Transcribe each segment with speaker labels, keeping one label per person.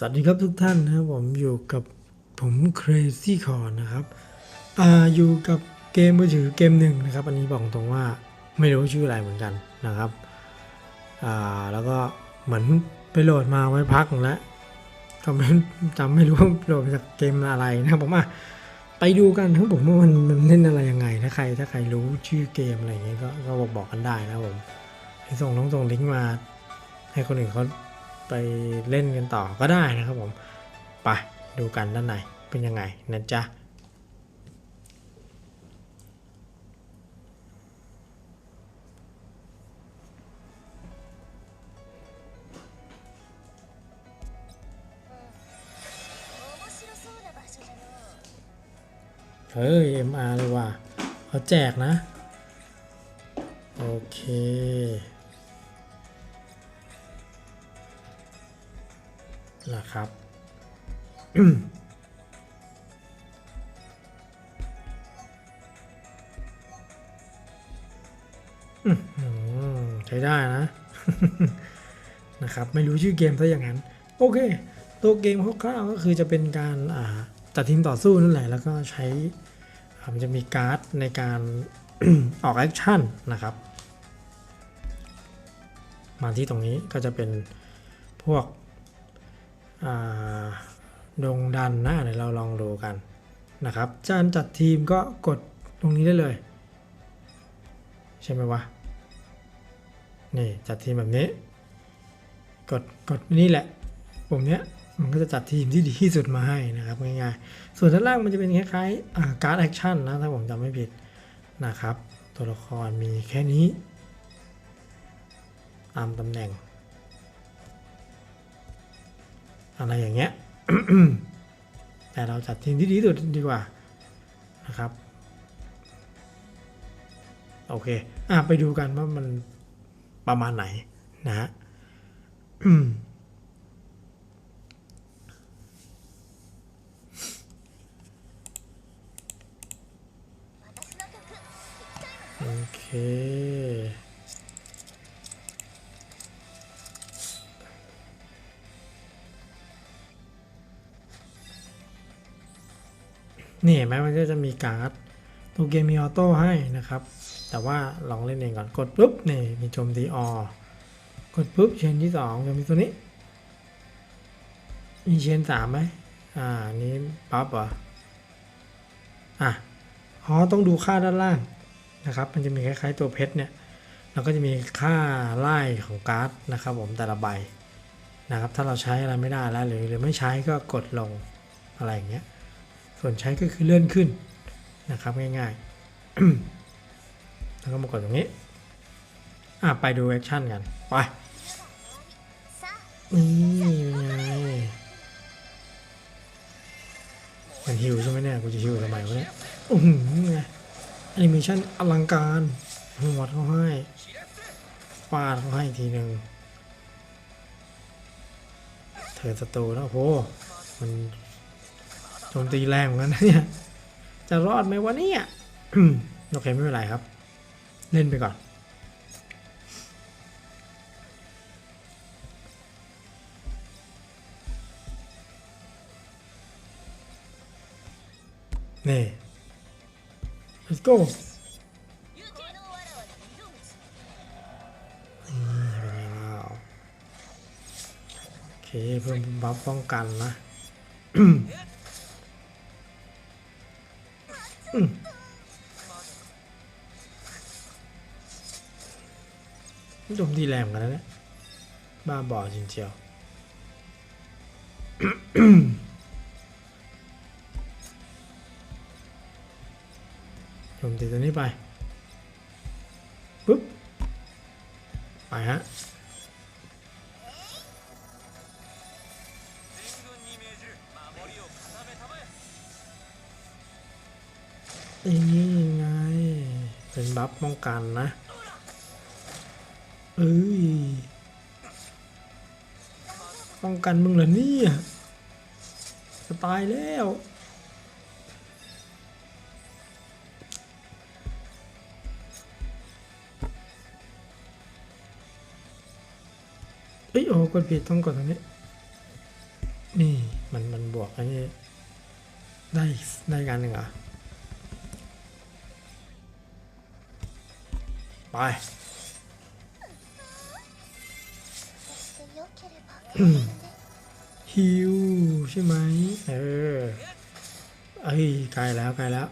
Speaker 1: สวัสดีครับทุกท่านนะครับผมอยู่กับผม Crazy c o r นะครับอ่าอยู่กับเกมมือถือเกมหนึ่งนะครับ อันนี้บอกตรงว่าไม่รู้ชื่ออะไรเหมือนกันนะครับอ่าแล้วก็เหมือนไปโหลดมาไว้พักแล้วก็ไม่จำไม่รู้ว่าโหลดจากเกมอะไรนะครับผมอะไปดูกันครับผมว่ามันมันเล่นอะไรยังไงถ้าใครถ้าใครรู้ชื่อเกมอะไรอย่างเงี้ยก็ก็บอกบอกกันได้นะผมส่งน้องส่งลิงก์มาให้คนอื่นเขา ไปเล่นกันต่อก็ได้นะครับผม ไปดูกันด้านในเป็นยังไงนะจ๊ะเฮ้ย MR เลยว่ะเขาแจกนะ โอเค นะครับ ใช้ได้นะ นะครับ ไม่รู้ชื่อเกมซะอย่างนั้น โอเค ตัวเกมคร่าวๆก็คือจะเป็นการาจัดทีมต่อสู้นั่นแหละ แล้วก็ใช้มันจะมีการ์ดในการออกแอคชั่นนะครับ มาที่ตรงนี้ก็จะเป็นพวก ดงดันนะเดี๋ยวเราลองดูกันนะครับการจัดทีมก็กดตรงนี้ได้เลย ใช่ไหมวะ นี่จัดทีมแบบนี้ กดกดนี่แหละปุ่มเนี้ยมันก็จะจัดทีมที่ดีที่สุดมาให้นะครับง่ายๆ ส่วนด้านล่างมันจะเป็นคล้ายๆการ์ดแอคชั่นนะถ้าผมจำไม่ผิดนะครับ ตัวละครมีแค่นี้ ตามตำแหน่ง อะไรอย่างเงี้ยแต่เราจัดทีมที่ดีสุดดีกว่านะครับโอเคอไปดูกันว่ามันประมาณไหนนะฮะโอเค นี่เห็นไหมมันก็จะมีการ์ดตัวเกมมีออโต้ให้นะครับ แต่ว่าลองเล่นเองก่อนกดปุ๊บนี่มีโจมตีออกดปุ๊บเชนที่สองจะมีตัวนี้ มีเชนสามไหมอ่านนี้ปั๊บเหรออะอ๋อต้องดูค่าด้านล่างนะครับ มันจะมีคล้ายๆตัวเพชรเนี่ยเราก็จะมีค่าไล่ของการ์ดนะครับ ผมแต่ละใบนะครับ ถ้าเราใช้อะไรไม่ได้แล้วหรือหรือไม่ใช้ก็กดลงอะไรอย่างเงี้ย ส่วนใช้ก็คือเลื่อนขึ้นนะครับง่ายๆ แล้วก็มากดตรงนี้อะไปดูแอคชั่นกัน ไป นี่เป็นไงมันฮิวใช่ไหมเนี่ย กูจะฮิวทำไมวะเนี่ยอือหือไงแอนิเมชั่นอลังการหัวดเขาให้ฟาดเขาให้ทีหนึ่งเธอศัตรูแล้วโอ้โหมัน โจมตีแรงเหมือนกันนเนี่ยจะรอดไหมวะเนี่ยโอเคไม่เป็นไรครับ เล่นไปก่อน นี่ let's go โอเคเพิ่มบัฟป้องกันนะ อืมโจมตีแรงเหมือนกันนะเนี่ยบ้าบอจริงเจียวโจมตีตัวนี้ไป ปุ๊บ ไปฮะ ป้องกันนะเอ้ยป้องกันมึงเหรอเนี่ยจะตายแล้วเอ้ยโอ้กดผิดต้องกดตรงนี้ นี่ มันมันบวกอันนี้ได้ได้กันหนึ่งเหรอ ไปฮิวใช่ไหมเออไอ้ไกลแล้วไกลแล้ว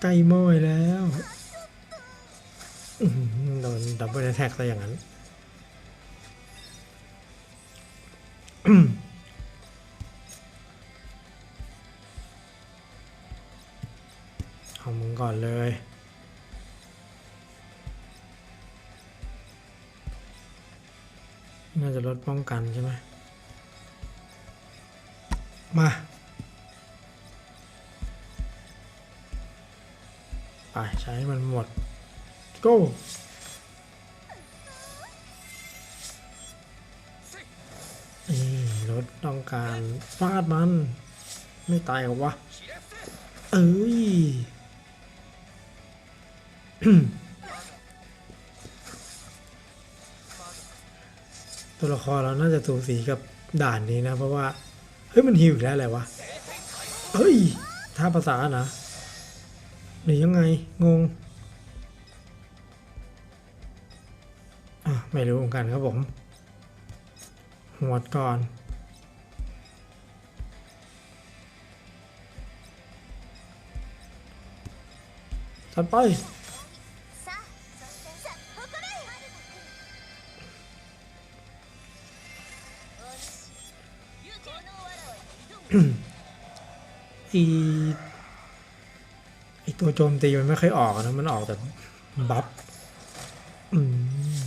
Speaker 1: ไกลม้อยแล้วโดนดับเบิลแท็กซะอย่างนั้น ก่อนเลย น่าจะลดป้องกันใช่ไหมมา ไปใช้มันหมด go นี่ลดต้องการฟาดมัน ไม่ตายหรอวะ เอ้ย ตัวละครเราน่าจะสูสีกับด่านนี้นะ เพราะว่า เฮ้ย มันฮิวอีกแล้วอะไรวะ เฮ้ย ท่าภาษานะหรือยังไง งง อะ ไม่รู้เหมือนกันครับผม หวดก่อนจัดไป อีไอตัวโจมตีมันไม่ค่อยออกนะ มันออกแต่บัฟอืม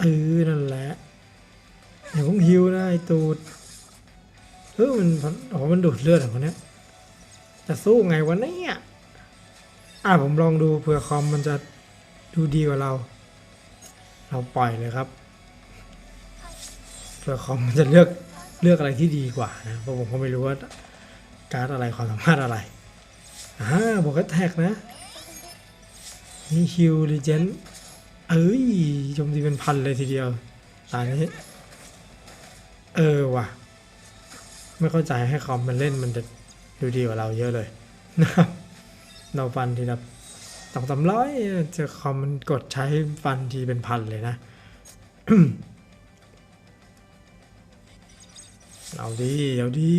Speaker 1: เออ นั่นแหละเดี๋ยวผมฮิวนะไอตูดเออมันอ๋อมันดูดเลือดเหรอคนเนี้ยจะสู้ไงวะเนี่ยอะผมลองดูเผื่อคอมมันจะดูดีกว่าเรา เราปล่อยเลยครับ เผื่อคอมมันจะเลือกเลือกอะไรที่ดีกว่านะเพราะผมก็ไม่รู้ว่าการ์ดอะไรความสามารถอะไรอ่าบอกก็แท็กนะนี่ฮิวลีเจนเอ้ยโจมตีเป็นพันเลยทีเดียวตายนี้เออว่ะ ไม่เข้าใจให้คอมมันเล่นมันจะดูดีกว่าเราเยอะเลยนะครับเราฟันทีละสองสามร้อยจอคอมมันกดใช้ฟันทีเป็นพันเลยนะ เอาดีเอาดี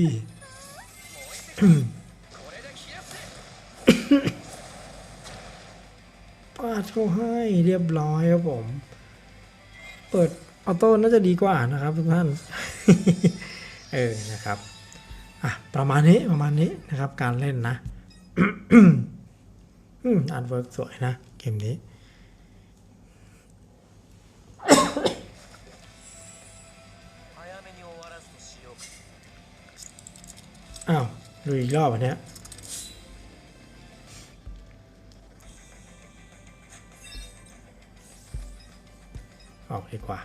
Speaker 1: ปาดเขาให้เรียบร้อยครับผม เปิดออโต้น่าจะดีกว่านะครับทุกท่าน เออนะครับอะประมาณนี้ประมาณนี้นะครับ การเล่นนะอืมอาร์ตเวิร์กสวยนะ เกมนี้ อ้าวดูอีกรอบอันเนี้ยออกดีกว่า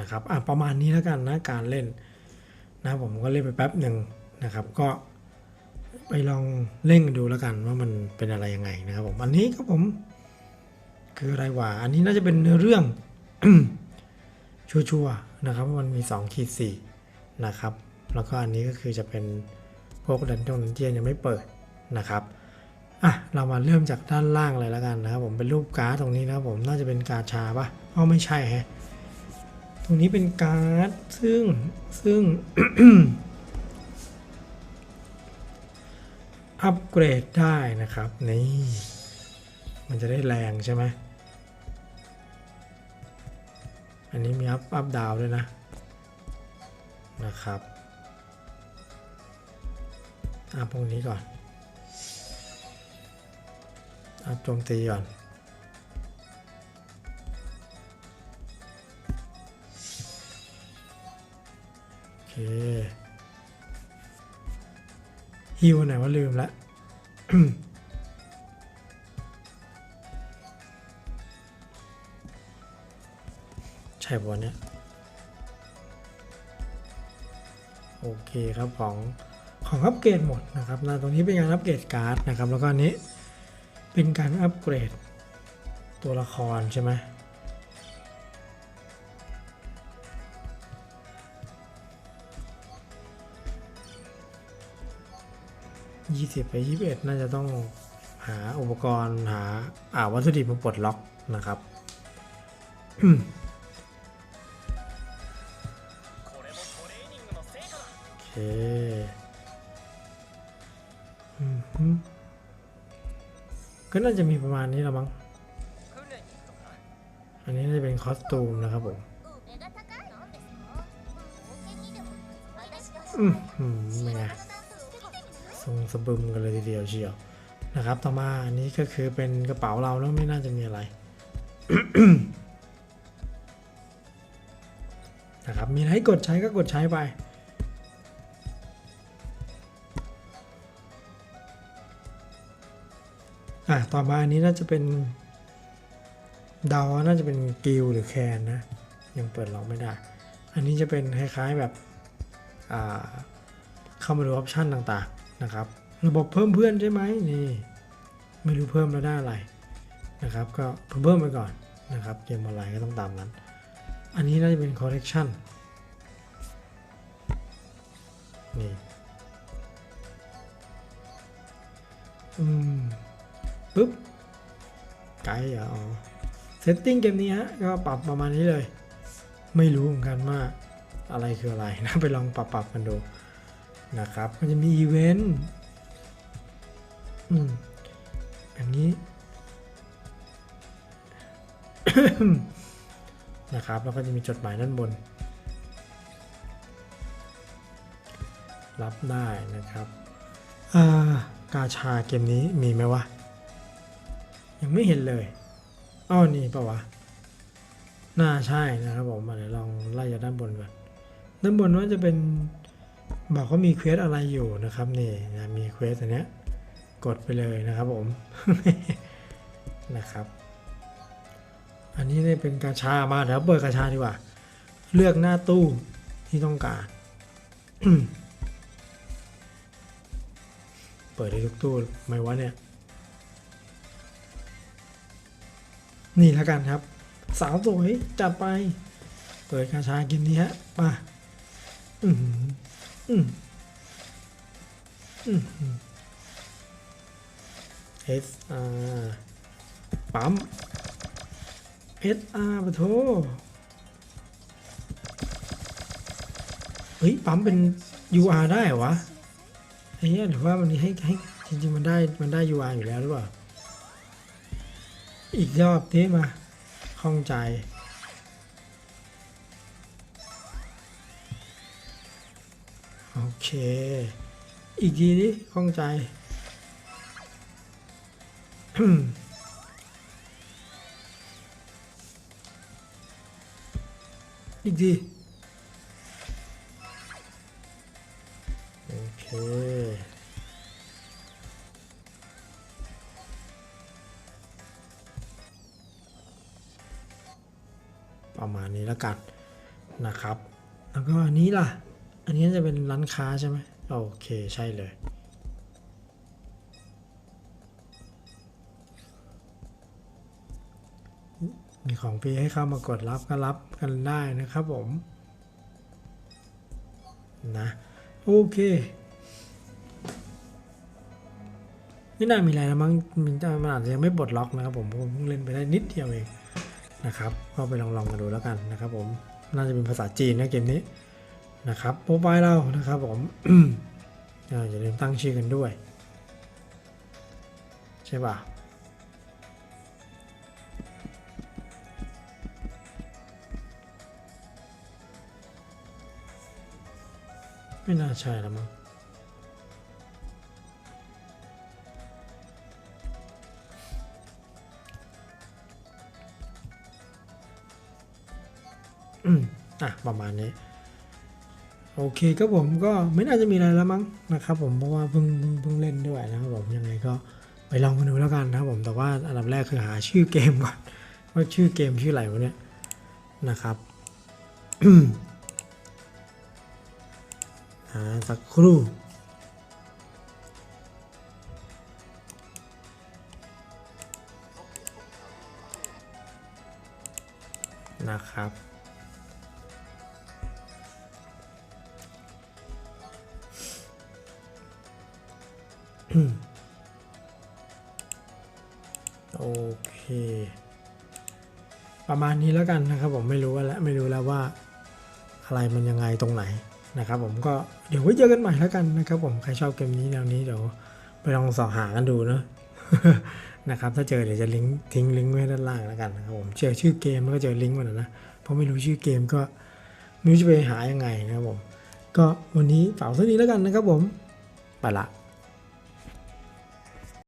Speaker 1: นะครับอะประมาณนี้แล้วกันนะการเล่นนะผมก็เล่นไปแป๊บหนึ่งนะครับ ก็ไปลองเล่นกันดูแล้วกันว่ามันเป็นอะไรยังไงนะครับผมอันนี้ครับผม คืออะไรวะอันนี้น่าจะเป็นเนื้อเรื่องชัวร์ๆนะครับมันมี2ขีดสี่ นะครับ แล้วก็อันนี้ก็คือจะเป็นพวกดันจงดันเจียนยังไม่เปิดนะครับอะเรามาเริ่มจากด้านล่างเลยแล้วกันนะครับผมเป็นรูปการ์ดตรงนี้นะครับผมน่าจะเป็นการ์ดชาปะอ๋อไม่ใช่ฮะตรงนี้เป็นการ์ดซึ่งซึ่งอัปเกรดได้นะครับนี่มันจะได้แรงใช่ไหมอันนี้มีอัพอัพดาวด้วยนะ นะครับอัพวกนี้ก่อนอัพโจมตีก่อนโอเคฮิวไหนว่าลืมละใช่ปะเนี่ย โอเคครับของของอัปเกรดหมดนะครับนะตรงนี้เป็นการอัปเกรดการ์ดนะครับแล้วก็นี้เป็นการอัปเกรดตัวละครใช่ไหมยี่สิบไปยี่สิบเอ็ดน่าจะต้องหาอุปกรณ์หาอาวัตถุดิบมาปลดล็อกนะครับ ก็น่าจะมีประมาณนี้ละมั้ง อันนี้จะเป็นคอสตูมนะครับผมอืมไมทรงสะบึมกันเลยทีเดียวเชียวนะครับ ต่อมาอันนี้ก็คือเป็นกระเป๋าเราแล้วไม่น่าจะมีอะไรนะครับ มีอะไรกดใช้ก็กดใช้ไป อะต่อมาอันนี้น่าจะเป็นเดาวน่าจะเป็นกิลหรือแคนนะ ยังเปิดล็อกไม่ได้ อันนี้จะเป็นคล้ายๆแบบอ่าเข้ามาดูออปชันต่างๆนะครับ ระบบเพิ่มเพื่อนใช่ไหมนี่ไม่รู้เพิ่มแล้วได้อะไรนะครับ ก็เพิ่มไปก่อนนะครับ เกมออนไลน์ก็ต้องตามนั้น อันนี้น่าจะเป็น collection นี่ อืม ปุ๊บไกด์อ๋อเซตติ้งเกมนี้ฮะก็ปรับประมาณนี้เลย ไม่รู้เหมือนกันว่าอะไรคืออะไรนะไปลองปรับปรับกันดูนะครับมันจะมีอีเวนต์อืมอย่างนี้นะครับแล้วก็จะมีจดหมายด้านบน รับได้นะครับอ่ากาชาเกมนี้มีไหมวะ ยังไม่เห็นเลยอ้อนี่ปะวะ น่าใช่นะครับผมมาเดี๋ยวลองไล่จากด้านบนก่อน ด้านบนว่าจะเป็นบอกว่ามีเควสอะไรอยู่นะครับนี่นะมีเควสอันเนี้ยกดไปเลยนะครับผมนะครับ อันนี้ได้เป็นกาชามาเดี๋ยวเปิดกาชาดีกว่า เลือกหน้าตู้ที่ต้องการ เปิดได้ทุกตู้ไหมวะเนี่ย นี่แล้วกันครับ สาวสวยจัดไป เปิดกาชาเกินนี้ฮะมาอืมอืมอืมเอสอาร์ปั๊มเอสอาร์ปะโทเฮ้ย ปั๊มเป็น UR ได้เหรอวะไอ้เนี้ยหรือว่ามันให้ให้จริงๆมันได้มันได้ UR อยู่แล้วหรือเปล่า อีกรอบนี้มาข้องใจ โอเค อีกทีนี้ข้องใจ อีกที ค้าใช่ไหมโอเคใช่เลย มีของฟรีให้เข้ามากดรับก็รับกันได้นะครับผมนะโอเคไม่น่ามีอะไรแล้วมั้งมันอาจจะยังไม่ปลดล็อกนะครับผมผมเพิ่งเล่นไปได้นิดเดียวเองนะครับ ก็ไปลองลองกันดูแล้วกันนะครับผม น่าจะเป็นภาษาจีนนะเกมนี้ นะครับโปรไฟล์เรานะครับผมอย่าลืมตั้งชื่อกันด้วย ใช่ป่ะไม่น่าใช่แล้วมั้งอืมอะ ประมาณนี้ โอเคครับผมก็ไม่น่าจะมีอะไรแล้วมั้งนะครับผมเพราะว่าเพิ่งเพิ่งเล่นด้วยนะครับผมยังไงก็ไปลองกันดูแล้วกันนะครับผมแต่ว่าอันดับแรกคือหาชื่อเกมก่อนว่าชื่อเกมชื่ออะไรวะเนี่ยนะครับหาสักครู่นะครับ โอเค ประมาณนี้แล้วกันนะครับ ผมไม่รู้ว่าแล้วไม่รู้แล้วว่า อะไรมันยังไงตรงไหนนะครับ ผมก็เดี๋ยวไว้เจอกันใหม่แล้วกันนะครับ ผมใครชอบเกมนี้แนวนี้เดี๋ยวไปลองสอหากันดูเนอะนะครับ ถ้าเจอเดี๋ยวจะลิงก์ทิ้งลิงก์ไว้ด้านล่างแล้วกันนะครับผมเจอชื่อเกมแล้วก็เจอลิงก์มันนะนะเพราะไม่รู้ชื่อเกมก็ไม่รู้จะไปหายังไงนะครับผม ก็วันนี้ฝากเท่านี้แล้วกันนะครับผม ไปละ